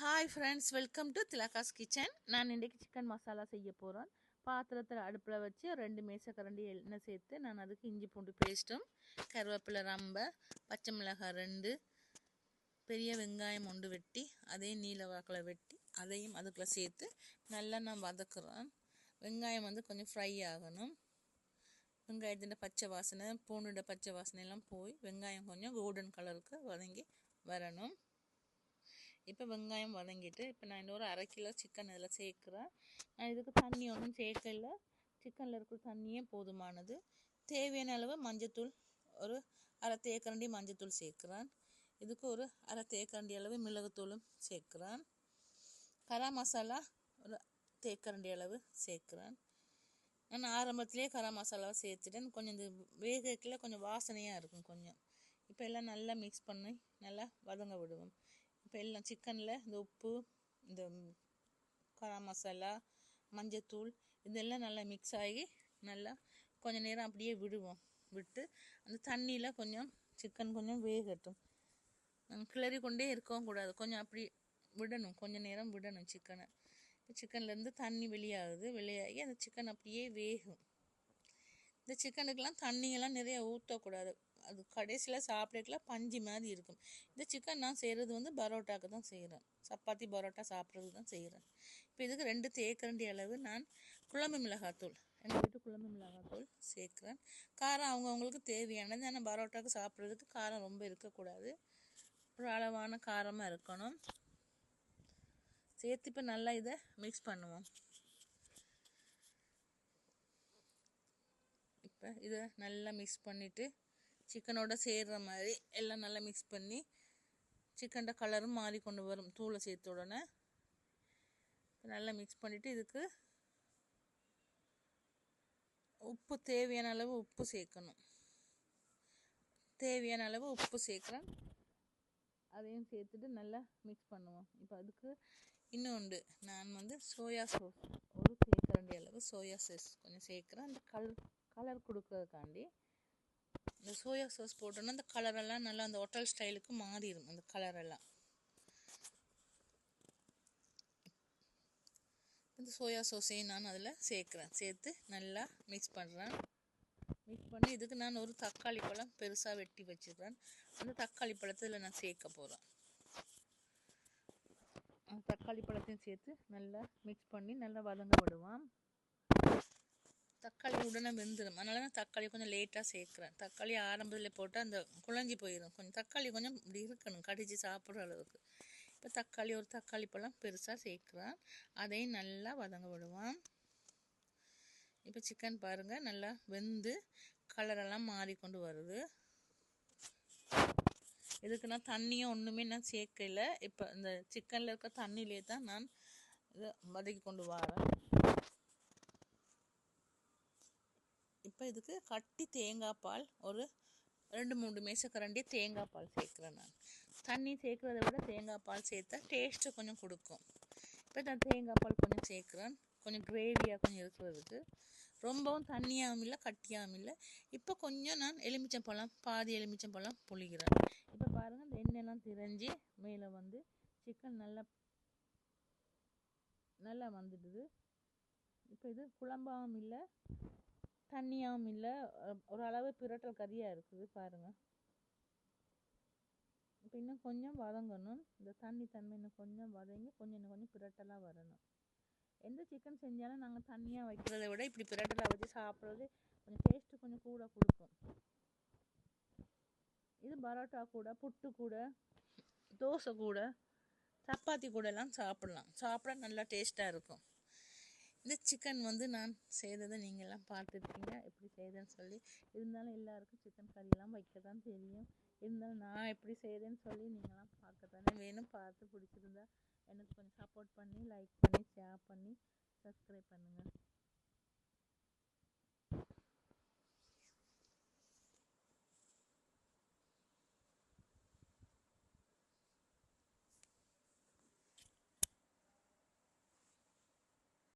Hi friends welcome to Thilaga's kitchen நான் இன்றைக்கி chicken masala செய்ய போகிறேன் பாத்திரத்தில் அடுப்பில் வச்சு ரெண்டு மேசக்கரண்டி எண்ணெய் சேர்த்து நான் அதுக்கு இஞ்சி பூண்டு பேஸ்ட்டும் கருவேப்பிலை ரம்பை பச்சை மிளகாய் ரெண்டு பெரிய வெங்காயம் ஒன்று வெட்டி அதையும் நீல வாக்கில் வெட்டி அதையும் அதுக்குள்ளே சேர்த்து நல்லா நான் வதக்குறேன். வெங்காயம் வந்து கொஞ்சம் ஃப்ரை ஆகணும். வெங்காயத்தின் பச்சை வாசனை பூண்டுட பச்சை வாசனை எல்லாம் போய் வெங்காயம் கொஞ்சம் கோல்டன் கலருக்கு வதங்கி வரணும். இப்போ வெங்காயம் வதங்கிட்டு இப்போ நான் இன்னொரு அரை கிலோ சிக்கன் இதில் சேர்க்குறேன். நான் இதுக்கு தண்ணி ஒன்றும் சேர்க்கல. சிக்கனில் இருக்கிற தண்ணியே போதுமானது. தேவையான அளவு மஞ்சத்தூள் ஒரு அரை தேக்கரண்டி மஞ்சத்தூள் சேர்க்குறேன். இதுக்கு ஒரு அரை தேக்கரண்டி அளவு மிளகுத்தூளும் சேர்க்குறேன். கரா மசாலா ஒரு தேக்கரண்டி அளவு சேர்க்குறேன். நான் ஆரம்பத்திலே கரா மசாலாவை சேர்த்துட்டேன். கொஞ்சம் இந்த வேகத்தில் கொஞ்சம் வாசனையாக இருக்கும் கொஞ்சம். இப்போ எல்லாம் நல்லா மிக்ஸ் பண்ணி நல்லா வதங்க விடுவோம். இப்போ எல்லாம் சிக்கனில் இந்த உப்பு இந்த கரம் மசாலா மஞ்சத்தூள் இதெல்லாம் நல்லா மிக்ஸ் ஆகி நல்லா கொஞ்சம் நேரம் அப்படியே விடுவோம். விட்டு அந்த தண்ணியில் கொஞ்சம் சிக்கன் கொஞ்சம் வேகட்டும். கிளறி கொண்டே இருக்கவும் கூடாது. கொஞ்சம் அப்படி விடணும். கொஞ்சம் நேரம் விடணும் சிக்கனை. சிக்கன்லேருந்து தண்ணி வெளியாகுது. வெளியாகி அந்த சிக்கன் அப்படியே வேகும். இந்த சிக்கனுக்கெலாம் தண்ணியெல்லாம் நிறைய ஊற்றக்கூடாது அது கடைசியில் சாப்பிடக்கெல்லாம் பஞ்சு மாதிரி இருக்கும். இந்த சிக்கன் நான் செய்கிறது வந்து பரோட்டாக்கு தான் செய்கிறேன் சப்பாத்தி பரோட்டா சாப்பிட்றது தான் செய்கிறேன் இப்போ இதுக்கு ரெண்டு தேக்கரண்டி அளவு நான் குழம்பு மிளகாத்தூள் எங்கள் வீட்டு குழம்பு மிளகாத்தூள் சேர்க்குறேன். காரம் அவங்கவுங்களுக்கு தேவையானது. ஆனால் பரோட்டாக்கு சாப்பிட்றதுக்கு காரம் ரொம்ப இருக்கக்கூடாது. ஒரு அளவான காரமாக இருக்கணும். சேர்த்து இப்போ நல்லா இதை மிக்ஸ் பண்ணுவோம். இப்போ இதை நல்லா மிக்ஸ் பண்ணிவிட்டு சிக்கனோட சேர்கிற மாதிரி எல்லாம் நல்லா மிக்ஸ் பண்ணி சிக்கன்ட கலரும் மாறி கொண்டு வரும் தூளை சேர்த்த உடனே. நல்லா மிக்ஸ் பண்ணிவிட்டு இதுக்கு உப்பு தேவையான அளவு உப்பு சேர்க்கணும். தேவையான அளவு உப்பு சேர்க்குறேன். அதையும் சேர்த்துட்டு நல்லா மிக்ஸ் பண்ணுவோம். இப்போ அதுக்கு இன்னொன்று நான் வந்து சோயா சாஸ் ஒரு வேண்டிய அளவு சோயா சாஸ் கொஞ்சம் சேர்க்குறேன். அந்த கலர் கலர் கொடுக்கறதுக்காண்டி இந்த சோயா சாஸ் போட்டோன்னா அந்த கலரெல்லாம் நல்லா அந்த ஹோட்டல் ஸ்டைலுக்கு மாறிடும் அந்த கலரெல்லாம் இந்த சோயா சாஸையும் நான் அதில் சேர்க்குறேன். சேர்த்து நல்லா மிக்ஸ் பண்ணுறேன் மிக்ஸ் பண்ணி இதுக்கு நான் ஒரு தக்காளி பழம் பெருசாக வெட்டி வச்சுக்கிறேன் அந்த தக்காளி பழத்தில் நான் சேர்க்க போகிறேன் தக்காளி பழத்தையும் சேர்த்து நல்லா மிக்ஸ் பண்ணி நல்லா வதங்க விடுவான் தக்காளி உடனே வெந்துடும் அதனால நான் தக்காளி கொஞ்சம் லேட்டாக சேர்க்குறேன். தக்காளி ஆரம்பத்தில் போட்டால் அந்த குழஞ்சி போயிடும் கொஞ்சம் தக்காளி கொஞ்சம் இப்படி இருக்கணும் கடிச்சு சாப்பிட்ற அளவுக்கு. இப்போ தக்காளி ஒரு தக்காளி பழம் பெருசாக சேர்க்குறேன். அதையும் நல்லா வதங்க விடுவான் இப்போ சிக்கன் பாருங்கள் நல்லா வெந்து கலரெல்லாம் மாறிக்கொண்டு வருது. இதுக்கு நான் தண்ணியும் ஒன்றுமே நான் சேர்க்கல. இப்போ இந்த சிக்கனில் இருக்க தண்ணியிலே தான் நான் இதை வதக்கி கொண்டு வரேன் இப்போ இதுக்கு கட்டி தேங்காய் பால் ஒரு ரெண்டு மூணு மேசக்கரண்டி தேங்காய் பால் சேர்க்குறேன் நான். தண்ணி சேர்க்குறத விட தேங்காய் பால் சேர்த்தா டேஸ்ட்டு கொஞ்சம் கொடுக்கும். இப்போ நான் தேங்காய் பால் கொஞ்சம் சேர்க்குறேன். கொஞ்சம் கிரேவியாக கொஞ்சம் இருக்கிறதுக்கு ரொம்பவும் தண்ணியாகவும் இல்லை கட்டியாகவும் இல்லை. இப்போ கொஞ்சம் நான் எலுமிச்சம்பழம் பாதி எலுமிச்சம்பழம் புளிக்கிறேன். இப்போ பாருங்கள் இந்த எண்ணெய்லாம் திரைஞ்சி மேலே வந்து சிக்கன் நல்லா நல்லா வந்துடுது. இப்போ இது குழம்பாகவும் இல்லை தண்ணியாகவும் இல்லை. ஒரு அளவு பிரட்டல் கறியாக இருக்குது பாருங்கள் இப்போ இன்னும் கொஞ்சம் வதங்கணும். இந்த தண்ணி தன்மை இன்னும் கொஞ்சம் வதங்கி கொஞ்சம் இன்னும் கொஞ்சம் பிரட்டலாக வரணும். எந்த சிக்கன் செஞ்சாலும் நாங்கள் தண்ணியாக வைக்கிறத விட இப்படி பிரட்டலாக வச்சு சாப்பிட்றது கொஞ்சம் டேஸ்ட்டு கொஞ்சம் கூட கொடுக்கும். இது பரோட்டா கூட புட்டு கூட தோசை கூட சப்பாத்தி கூட எல்லாம் சாப்பிட்லாம். சாப்பிட நல்லா டேஸ்ட்டாக இருக்கும். இந்த சிக்கன் வந்து நான் செய்ததை நீங்கள்லாம் பார்த்துருக்கீங்க எப்படி செய்தேன்னு சொல்லி. இருந்தாலும் எல்லாருக்கும் சிக்கன் கறியெல்லாம் வைக்க தான் தெரியும். இருந்தாலும் நான் எப்படி செய்தேன்னு சொல்லி நீங்களாம் பார்க்க தானே வேணும். பார்த்து பிடிச்சிருந்தா எனக்கு கொஞ்சம் சப்போர்ட் பண்ணி லைக் பண்ணி ஷேர் பண்ணி சப்ஸ்கிரைப் பண்ணுங்கள்